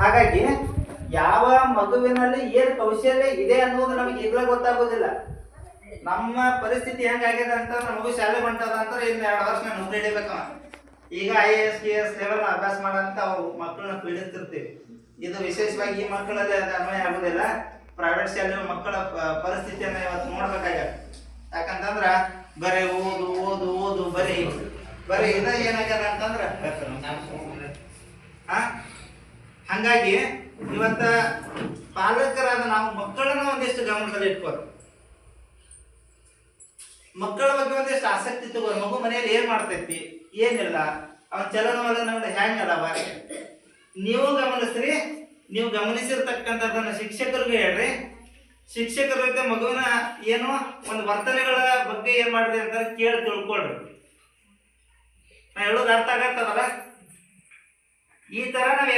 ಹಾಗಾಗಿ ಯಾವ ಮಗುವಿನಲ್ಲಿ ಏನು ಕೌಶಲ್ಯ ಇದೆ ಅನ್ನೋದು ನಮಗೆ ಈಗಲೇ ಗೊತ್ತಾಗೋದಿಲ್ಲ. ನಮ್ಮ ಪರಿಸ್ಥಿತಿ ಹೆಂಗಾಗಿದೆ ಅಂತಂದ್ರೆ ಮಗು ಶಾಲೆ ಬಂಟದ ಅಂದ್ರೆ ಇನ್ನು ಎರಡು ವರ್ಷ ನೌಕರಿ ಹಿಡಿಬೇಕವ ಈಗ I A S K S level ಅಭ್ಯಾಸ ಮಾಡಂತ ಅವು ಮಕ್ಕಳನ್ನ ಪೀಡಿಸ್ತಿರ್ತೀವಿ. ಇದು ವಿಶೇಷವಾಗಿ ಈ ಮಕ್ಕಳಲ್ಲಿ ಅದು ಅನ್ವಯ ಆಗುದಿಲ್ಲ. ಪ್ರೈವೇಟ್ ಶಾಲೆ ಮಕ್ಕಳ ಪರಿಸ್ಥಿತಿಯನ್ನ ಇವತ್ತು ನೋಡ್ಬೇಕಾಗ್ಯದ. ಯಾಕಂತಂದ್ರ ಬರೀ ಓದು ಓದು ಓದು, ಬರೀ ಬರೀ ಇದ ಏನಾಗ್ಯದ ಅಂತಂದ್ರ? ಹಂಗಾಗಿ ಇವತ್ತ ಪಾಲಕರಾದ ನಾವು ಮಕ್ಕಳನ್ನ ಒಂದಿಷ್ಟು ಗಮನದಲ್ಲಿ ಇಟ್ಕೋರು ಮಕ್ಕಳ ಬಗ್ಗೆ ಒಂದಿಷ್ಟು ಆಸಕ್ತಿ ತಗೋ, ಮಗು ಮನೆಯಲ್ಲಿ ಏನ್ ಮಾಡ್ತೈತಿ, ಏನಿಲ್ಲ, ಅವನ ಚಲನವಲನಗಳು ಹ್ಯಾಂಗ ಅದಾವ ನೀವು ಗಮನಿಸ್ರಿ, ನೀವು ಗಮನಿಸಿರ್ತಕ್ಕಂಥದ್ದನ್ನ ಶಿಕ್ಷಕರಿಗೂ ಹೇಳ್ರಿ. ಶಿಕ್ಷಕರ ಜೊತೆ ಮಗುವಿನ ಏನು, ಒಂದು ವರ್ತನೆಗಳ ಬಗ್ಗೆ ಏನ್ ಮಾಡಿದೆ ಅಂತ ಕೇಳಿ ತಿಳ್ಕೊಳ್ರಿ. ನಾ ಹೇಳೋದು ಅರ್ಥ ಆಗತ್ತದಲ್ಲ? ಈ ತರ ನಾವ್